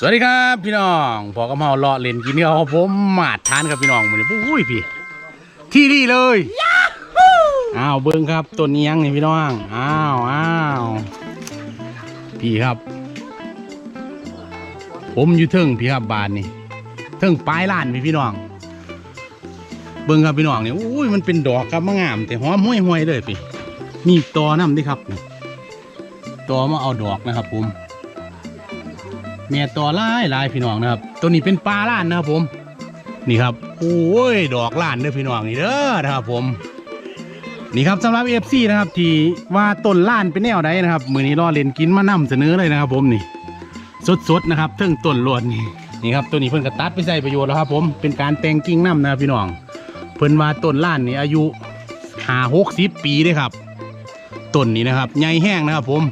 สวัสดีครับพี่น้องพอกำเฮาเลาะเล่นกินเนี่ยครับผมมาดทานครับพี่น้องมันอุ้ยพี่ ที่นี่เลยอ้าวเบิ้งครับต้นนี้ยังนี่พี่น้องอ้าวอ้าวพี่ครับ ผมอยู่เทิงพี่ครับบานนี่เทิงปลายล้านพี่พี่น้อง เบิ้งครับพี่น้องนี่อุ้ยมันเป็นดอกครับมางาม แต่หอมห้วยห้วยๆเลยพี่มีตอน้ำดิครับนี่ตอมาเอาดอกนะครับผม เมียตัวลายลายพี่น้องนะครับ ตัวนี้เป็นปลาล้านนะครับผม นี่ครับโอ้ยดอกล้านเด้อพี่น้องนี่เด้อนะครับผม นี่ครับสำหรับเอฟซีนะครับที่ว่าต้นล้านเป็นแนวใดนะครับ มือนี้รอเล่นกินมานำเสนอเลยนะครับผมนี่ สดๆนะครับเทิงต้นล้วนนี่นี่ครับตัวนี้เพิ่นกระตัดไปใส่ประโยชน์แล้วครับ ผมเป็นการแต่งกิ่งน้ำนะพี่น้อง เพิ่นว่าต้นล้านนี่อายุหาหกสิบปีเด้ครับต้นนี้นะครับใหญ่แห้งนะครับ ผม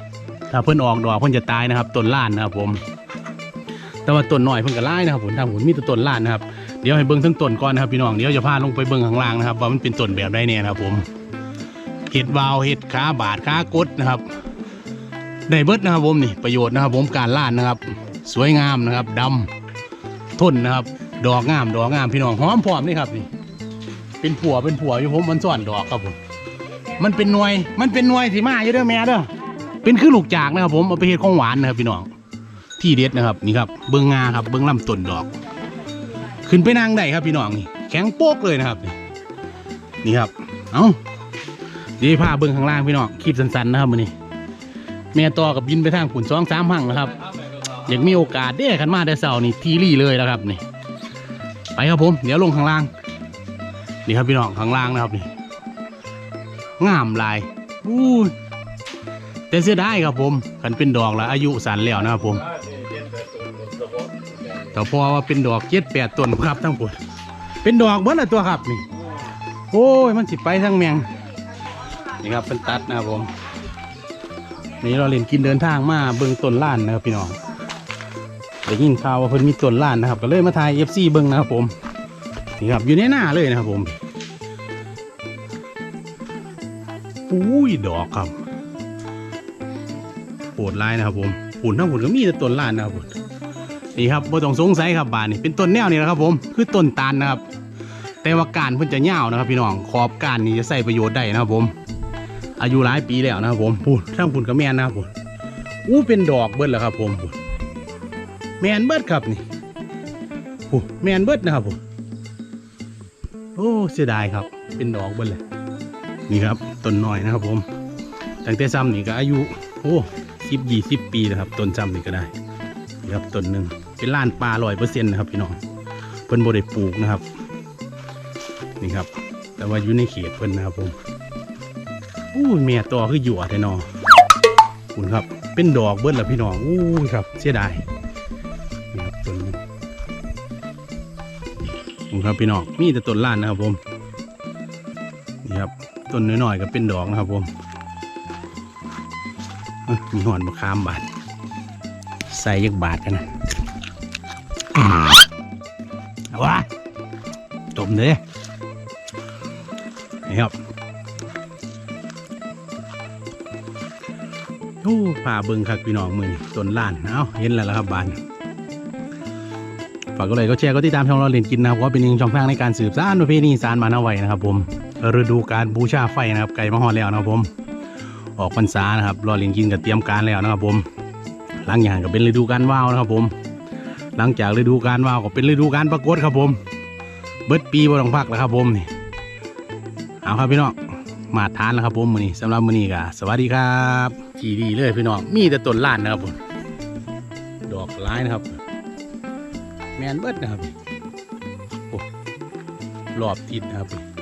ถ้าเพิ่นออกดอกเพิ่นจะตายนะครับต้นล้านนะครับผม แต่ว่าต้นหน่อยเพิ่งกระไล่นะครับผมทางผมมีแต่ต้นล้านนะครับเดี๋ยวให้เบิ้งทั้งต้นก่อนนะครับพี่น้องเดี๋ยวจะพาลงไปเบิ้งข้างล่างนะครับว่ามันเป็นต้นแบบใดเนี่ยนะครับผมเห็ดวาวเห็ดขาบาดขากดนะครับได้เบิดนะครับผมนี่ประโยชน์นะครับ ผมการล้านนะครับ สวยงามนะครับดำทนนะครับ ดอกงามดอกงามพี่น้องหอมพร้อมนี่ครับนี่ เป็นผัวเป็นผัวอยู่ผมมันซ่อนดอกครับผมมันเป็นหน่วยมันเป็นหน่วยที่มาอยู่เด้อแม่เด้อเป็นคือลูกจากนะครับผมเอาไปเฮ็ดของหวานนะครับพี่น้อง ที่เด็ดนะครับนี่ครับเบิ้งงาครับเบิ้งลำต้นดอก ขึ้นไปนั่งได้ครับพี่น้องนี่แข็งโป๊กเลยนะครับ นี่ครับ เอาเดี๋ยวาเบิ้งข้างล่างพี่น้องคลิปสั้นๆนะครับมันนี่แม่ต่อกับบินไปทางผุนสองสามพังนะครับอยากมีโอกาสเด้ขันมาแต่เสานี่ทีรี่เลยแล้วครับนี่ ไปครับผมเดี๋ยวลงข้างล่างนี่ครับพี่น้องข้างล่างนะครับนี่งามลายอู้ แต่เสียดายครับผมขันเป็นดอกแล้วอายุสั้นแล้วนะครับผมแต่พอว่าเป็นดอกเจ็ดแปดต้นครับทั้งหมดเป็นดอกเบิดละตัวครับนี่ โอ้ยมันสิไปทั้งแมงนี่ครับเป็นตัดนะครับผมนี่เราเล่นกินเดินทางมาเบิ่งต้นล้านนะครับพี่น้องได้ยินข่าวว่าเพิ่นมีต้นล้านนะครับ ก็เลยมาถ่ายเอฟซีเบิ่งนะครับผมนี่ครับอยู่ในหน้าเลยนะครับผมอุ้ยดอกครับ ปวดลายนะครับผมปุ่นทั้งปุ่นก็มีแต่ต้นล้านนะครับผมนี่ครับบ่ต้องสงสัยครับบานนี่เป็นต้นแนวนี่นะครับผมคือต้นตาลนะครับ แต่ว่าการเพิ่นจะยาวนะครับ พี่น้องขอบการนี่จะใส่ประโยชน์ได้นะครับผม อายุหลายปีแล้วนะครับผมพูดทั้งพุ่นกับแม่นนะครับผมอู้เป็นดอกเบิดแล้วครับผมแมนเบิดครับนี่พูดแมนเบิดนะครับผมโอ้เสียดายครับ เป็นดอกเบิดเลยนี่ครับต้นน้อยนะครับผมตั้งแต่ซ้ำนี่ก็อายุโอ้ สิบยี่สิบปีนะครับต้นซ้ำนี่ก็ได้ครับต้นหนึ่งเป็นล้านปลาลอยเปอร์เซ็นต์นะครับพี่น้องเพิ่นบ่ได้ปลูกนะครับ นี่ครับ แต่ว่าอยู่ในเขตเพิ่นนะครับผมอู้ยเมียต่อคือหยวดแท้นอคุณครับ เป็นดอกเบิ้ลล้วพี่น้องอู้ยครับ เสียดายนี่ครับต้นคุณครับพี่น้องมีแต่ต้นล้านนะครับผมนี่ครับต้นน้อยๆก็เป็นดอกนะครับผม มีหอนมะขามบาดใส่ยักบาทกันนะเอาวะจมเลยนี่ครับโอ้ป่าเบิงคักพี่น้องมือนี่ต้นล้านเอาเห็นแล้วละครับบานฝากก็เลยก็แชร์ก็ติดตามช่องเราเรียนกินนะครับว่าเป็นหนึ่งช่องทางในการสืบสานประเพณีสารมานาไว้นะครับผมฤดูการบูชาไฟนะครับไก่มาฮอดแล้วนะครับผม ออกพรรษานะครับรอเรียนกินกับเตรียมการแล้วนะครับผมหลังอย่างก็เป็นฤดูการว่าวนะครับผม หลังจากฤดูการว่าวก็เป็นฤดูการประกวดครับผม เบิดปีบ่ต้องพักแล้วครับผมนี่เอาครับพี่น้องมาทานแล้วครับผมมือนี้สำหรับมือนี้ก็สวัสดีครับจีดีเลยพี่น้องมีแต่ต้นล้านนะครับผมดอกร้ายนะครับ แมนเบิดนะครับโอ้รอบทิศนะครับ